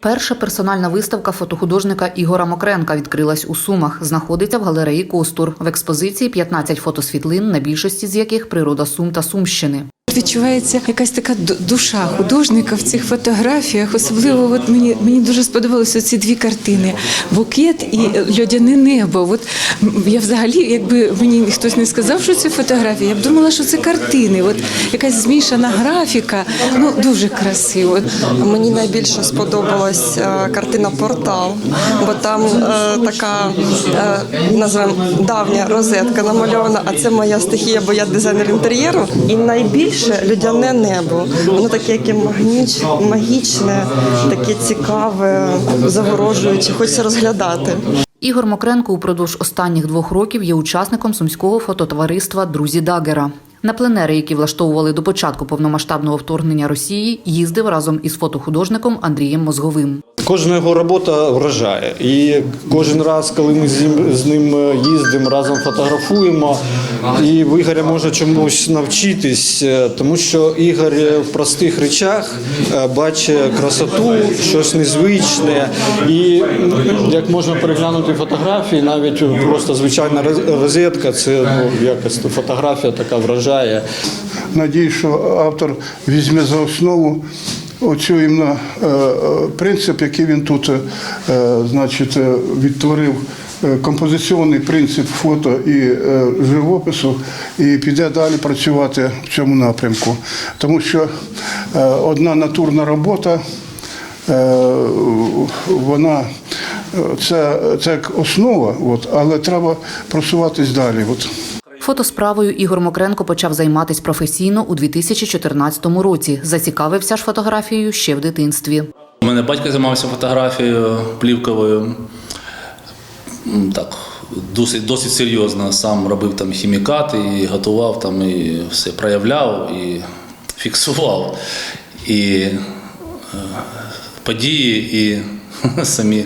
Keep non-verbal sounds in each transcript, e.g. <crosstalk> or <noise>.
Перша персональна виставка фотохудожника Ігора Мокренка відкрилась у Сумах. Знаходиться в галереї Костур. В експозиції 15 фотосвітлин, на більшості з яких природа Сум та Сумщини. Відчувається якась така душа художника в цих фотографіях. Особливо от мені, мені дуже сподобалися ці дві картини: букет і льодяне небо. От я взагалі, якби мені хтось не сказав, що це фотографії, я б думала, що це картини. От якась змішана графіка. Ну дуже красиво. Мені найбільше сподобалась е, картина Портал, бо там е, така е, називаємо давня розетка намальована, а це моя стихія, бо я дизайнер інтер'єру. І найбільше людяне небо. Воно таке яке магніч, магічне, таке цікаве, загорожуюче, хочеться розглядати. Ігор Мокренко упродовж останніх двох років є учасником сумського фототовариства Друзі Дагера. На пленери, які влаштовували до початку повномасштабного вторгнення Росії, їздив разом із фотохудожником Андрієм Мозговим. Кожна його робота вражає. І кожен раз, коли ми з ним, е, їздимо, разом фотографуємо, і в Ігоря може чомусь навчитись, е, тому що Ігор в простих речах е, бачить красоту, щось незвичне. І як можна переглянути фотографії, навіть просто звичайна розетка, це ну, якось фотографія така вражає. Надію, що автор візьме за основу оцю іменно е, е, принцип, який він тут е, значить, відтворив. Композиційний принцип фото і е, живопису, і піде далі працювати в цьому напрямку. Тому що е, одна натурна робота, е, вона це, це як основа, от, але треба просуватись далі. От. Фотосправою Ігор Мокренко почав займатися професійно у 2014 році. Зацікавився ж фотографією ще в дитинстві. У мене батько займався фотографією плівковою. Так, досить, досить серйозно. Сам робив там хімікати і готував там, і все проявляв, і фіксував. І е, події, і <laughs> самі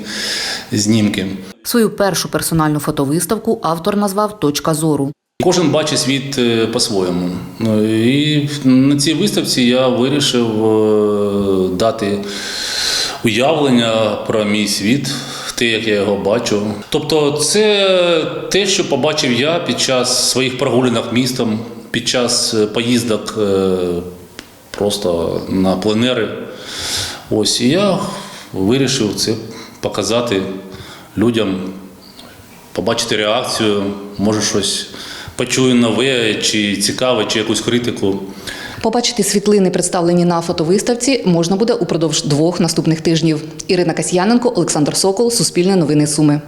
знімки. Свою першу персональну фотовиставку автор назвав Точка зору. Кожен бачить світ е, по-своєму. Ну, І на цій виставці я вирішив е, дати уявлення про мій світ, те, як я його бачу. Тобто, це те, що побачив я під час своїх прогулянок містом, під час е, поїздок просто на пленери. Ось і я вирішив це показати людям побачити реакцію, може щось почую нове, чи цікаве, чи якусь критику. Побачити світлини, представлені на фотовиставці, можна буде упродовж двох наступних тижнів. Ірина Касьяненко, Олександр Сокол, Суспільне новини Суми.